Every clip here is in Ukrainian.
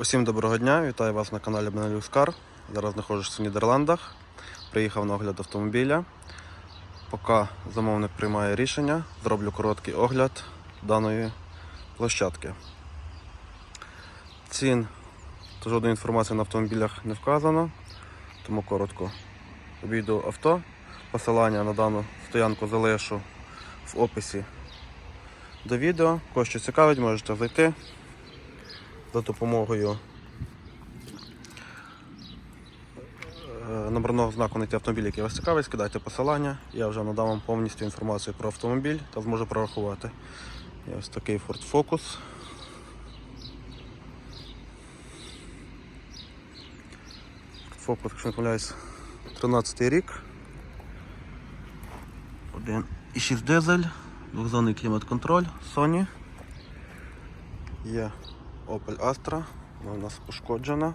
Усім доброго дня, вітаю вас на каналі Benelux. Зараз знаходжуся в Нідерландах. Приїхав на огляд автомобіля. Поки замовник приймає рішення, зроблю короткий огляд даної площадки. Цін та жодної інформації на автомобілях не вказано, тому коротко обійду авто. Посилання на дану стоянку залишу в описі до відео. Кого що цікавить, можете зайти за допомогою е, номерного знаку знайти автомобіль, який вас цікавить, скидайте посилання. Я вже надам вам повністю інформацію про автомобіль та зможу прорахувати. Є ось такий Ford Focus. Focus, якщо не помиляюсь, 13 рік. 1,6 дизель, двохзонний клімат-контроль, Sony. Є Opel Astra, вона у нас пошкоджена.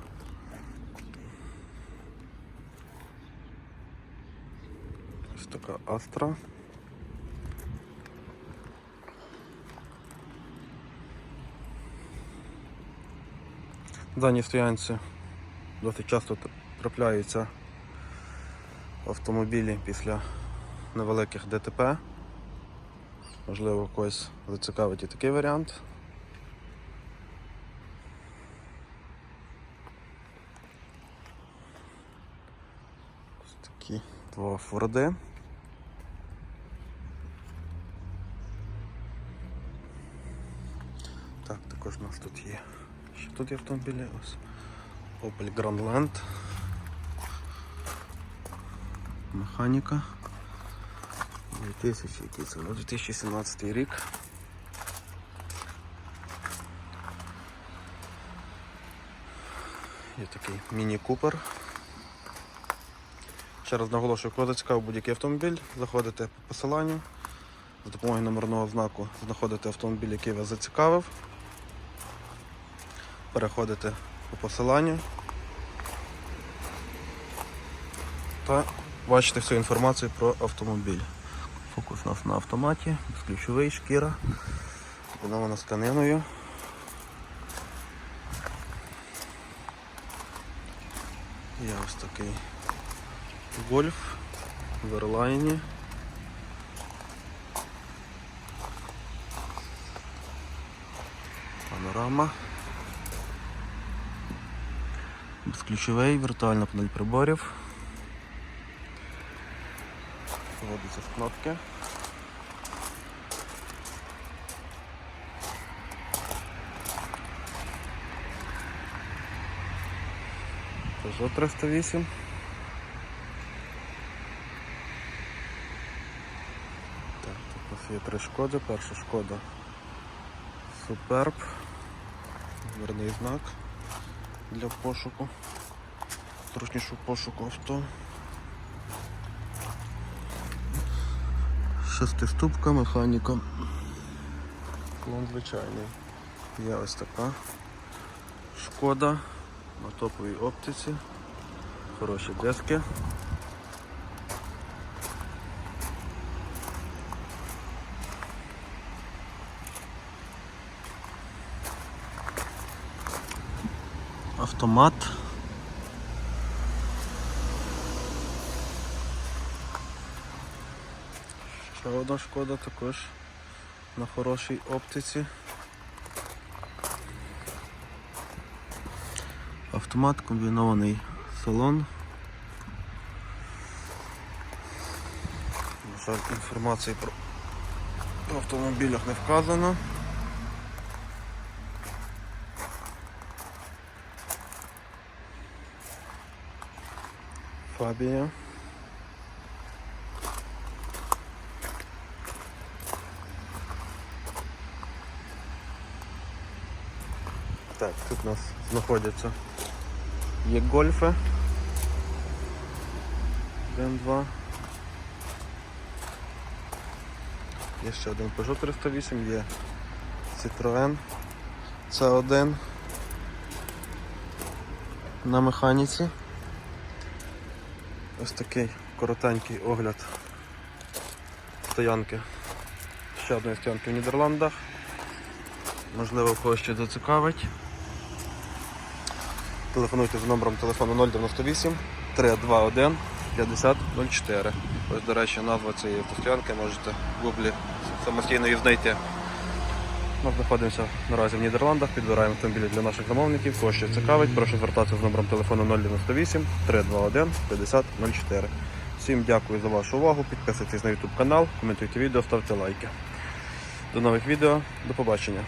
Ось така Astra. В даній стоянці досить часто тр- трапляються автомобілі після невеликих ДТП. Можливо, когось зацікавить і такий варіант. Такі два форди. Так, також у нас тут є. Ще тут є автомобілі. Ось Opel Grandland. Механіка. 2000, який це? Ну, 2017 рік. Є такий міні-купер. Ще раз наголошую, кого зацікавив будь-який автомобіль, заходите по посиланню, за допомогою номерного знаку знаходите автомобіль, який вас зацікавив. Переходите по посиланню та бачите всю інформацію про автомобіль. Фокус у нас на автоматі, безключовий, шкіра, комбінована з тканиною. Є ось такий Гольф в Ерлайні. Панорама. Безключовий, віртуальна панель приборів. Вводиться з кнопки. Peugeot 308. Так, тут у нас є три шкоди. Перша шкода Superb. Верний знак для пошуку. Зручнішого пошуку авто. Шестиступка, механіка. Клон звичайний. Є ось така шкода на топовій оптиці. Хороші диски. Автомат. Ще одна шкода також на хорошій оптиці. Автомат, комбінований салон. На жаль, інформації про автомобілях не вказано. Фабія. Так, тут у нас знаходяться є гольфи. Один, два. Є ще один Peugeot 308, є Citroën C1 на механіці. Ось такий коротенький огляд стоянки. Ще одної стоянки в Нідерландах. Можливо, когось ще зацікавить. Телефонуйте за номером телефону 098 321 5004. Ось, до речі, назва цієї автостоянки можете в гуглі самостійно її знайти. Ми знаходимося наразі в Нідерландах, підбираємо автомобілі для наших замовників. Кого щось цікавить, прошу звертатися з номером телефону 098 321 5004. Всім дякую за вашу увагу. Підписуйтесь на YouTube канал, коментуйте відео, ставте лайки. До нових відео, до побачення.